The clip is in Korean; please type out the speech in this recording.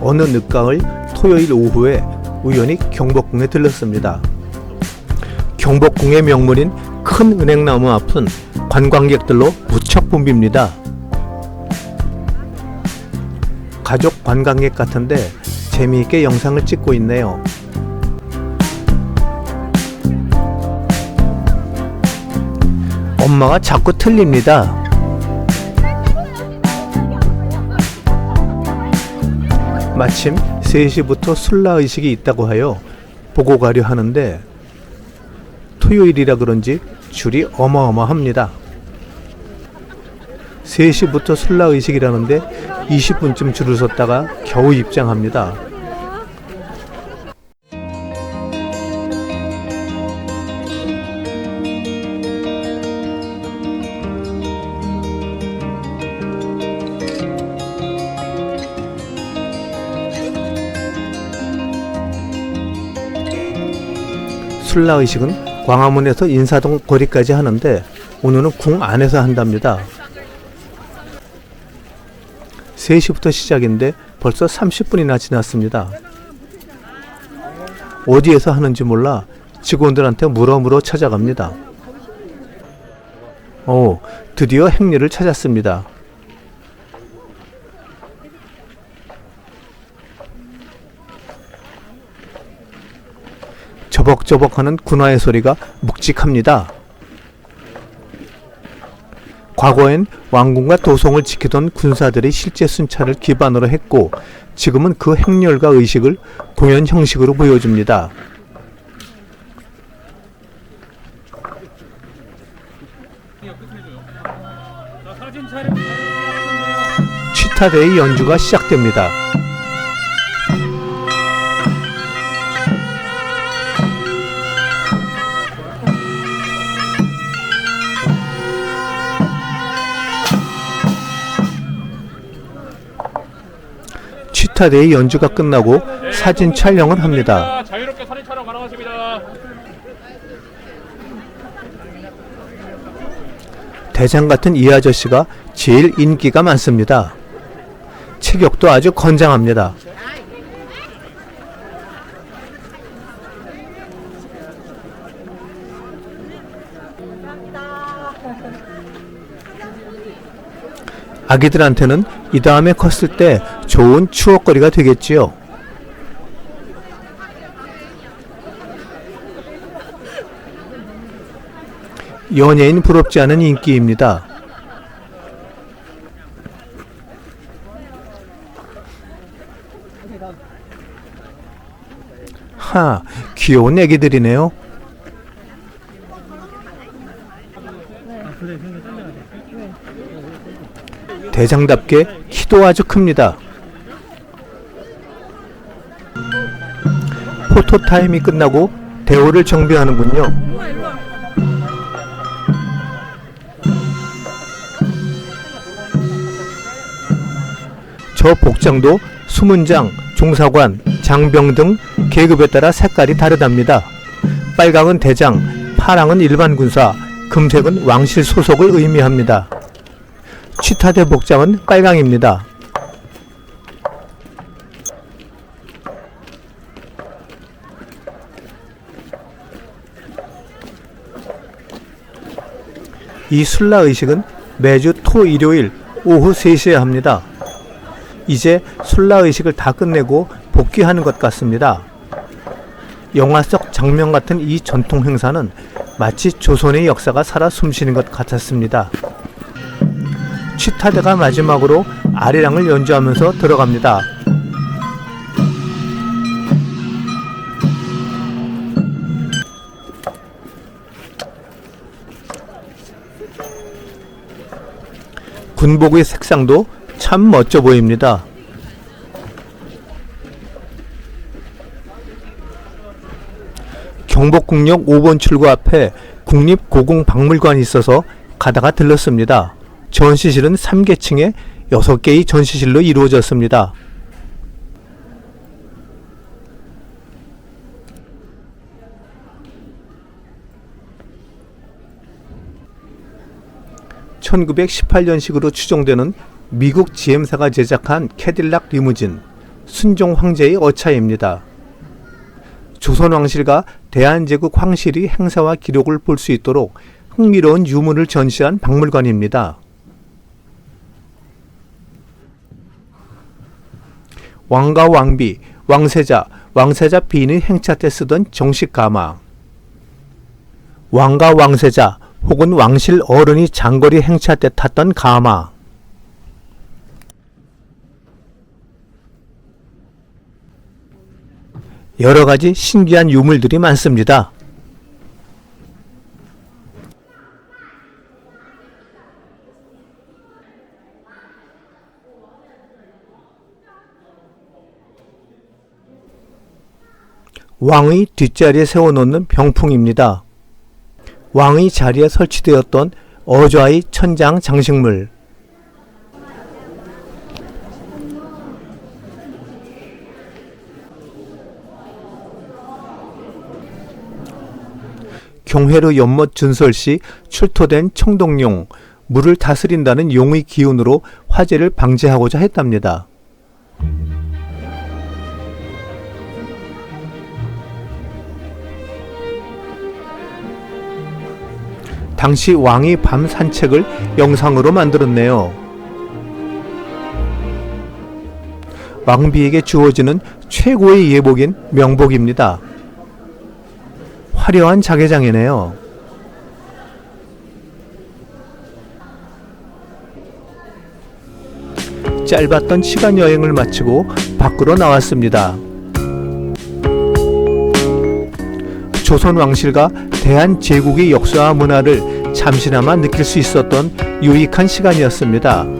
어느 늦가을 토요일 오후에 우연히 경복궁에 들렀습니다. 경복궁의 명물인 큰 은행나무 앞은 관광객들로 무척 붐빕니다. 가족 관광객 같은데 재미있게 영상을 찍고 있네요. 엄마가 자꾸 틀립니다. 마침 3시부터 술라 의식이 있다고 하여 보고 가려 하는데 토요일이라 그런지 줄이 어마어마합니다. 3시부터 술라 의식이라는데 20분쯤 줄을 섰다가 겨우 입장합니다. 술라의식은 광화문에서 인사동 거리까지 하는데 오늘은 궁 안에서 한답니다. 3시부터 시작인데 벌써 30분이나 지났습니다. 어디에서 하는지 몰라 직원들한테 물어 물어 찾아갑니다. 오, 드디어 행리를 찾았습니다. 저벅저벅하는 군화의 소리가 묵직합니다. 과거엔 왕궁과 도성을 지키던 군사들이 실제 순찰을 기반으로 했고 지금은 그 행렬과 의식을 공연 형식으로 보여줍니다. 취타대의 연주가 시작됩니다. 취타대의 연주가 끝나고 사진 촬영을 합니다. 자유롭게 사진 촬영 가능하십니다. 대장 같은 이 아저씨가 제일 인기가 많습니다. 체격도 아주 건장합니다. 아기들한테는 이 다음에 컸을 때 좋은 추억거리가 되겠지요. 연예인 부럽지 않은 인기입니다. 하, 귀여운 애기들이네요. 대장답게 키도 아주 큽니다. 포토 타임이 끝나고 대호를 정비하는군요. 저 복장도 수문장, 종사관, 장병 등 계급에 따라 색깔이 다르답니다. 빨강은 대장, 파랑은 일반 군사, 금색은 왕실 소속을 의미합니다. 취타대 복장은 빨강입니다. 이 술라 의식은 매주 토 일요일 오후 3시에 합니다. 이제 술라 의식을 다 끝내고 복귀하는 것 같습니다. 영화 속 장면 같은 이 전통 행사는 마치 조선의 역사가 살아 숨쉬는 것 같았습니다. 취타대가 마지막으로 아리랑을 연주하면서 들어갑니다. 군복의 색상도 참 멋져 보입니다. 경복궁역 5번 출구 앞에 국립고궁박물관이 있어서 가다가 들렀습니다. 전시실은 3계층에 6개의 전시실로 이루어졌습니다. (1918년식으로) 추정되는 미국 GM사가 제작한 캐딜락 리무진 순종 황제의 어차입니다. 조선 왕실과 대한제국 황실이 행사와 기록을 볼 수 있도록 흥미로운 유물을 전시한 박물관입니다. 왕과 왕비, 왕세자, 왕세자 비인의 행차 때 쓰던 정식 가마. 왕과 왕세자 혹은 왕실 어른이 장거리 행차 때 탔던 가마. 여러 가지 신기한 유물들이 많습니다. 왕의 뒷자리에 세워놓는 병풍입니다. 왕의 자리에 설치되었던 어좌의 천장 장식물. 경회로 연못 준설 시 출토된 청동용, 물을 다스린다는 용의 기운으로 화재를 방지하고자 했답니다. 당시 왕이 밤 산책을 영상으로 만들었네요. 왕비에게 주어지는 최고의 예복인 명복입니다. 화려한 자개장이네요. 짧았던 시간 여행을 마치고 밖으로 나왔습니다. 조선 왕실과 대한 제국의 역사와 문화를 잠시나마 느낄 수 있었던 유익한 시간이었습니다.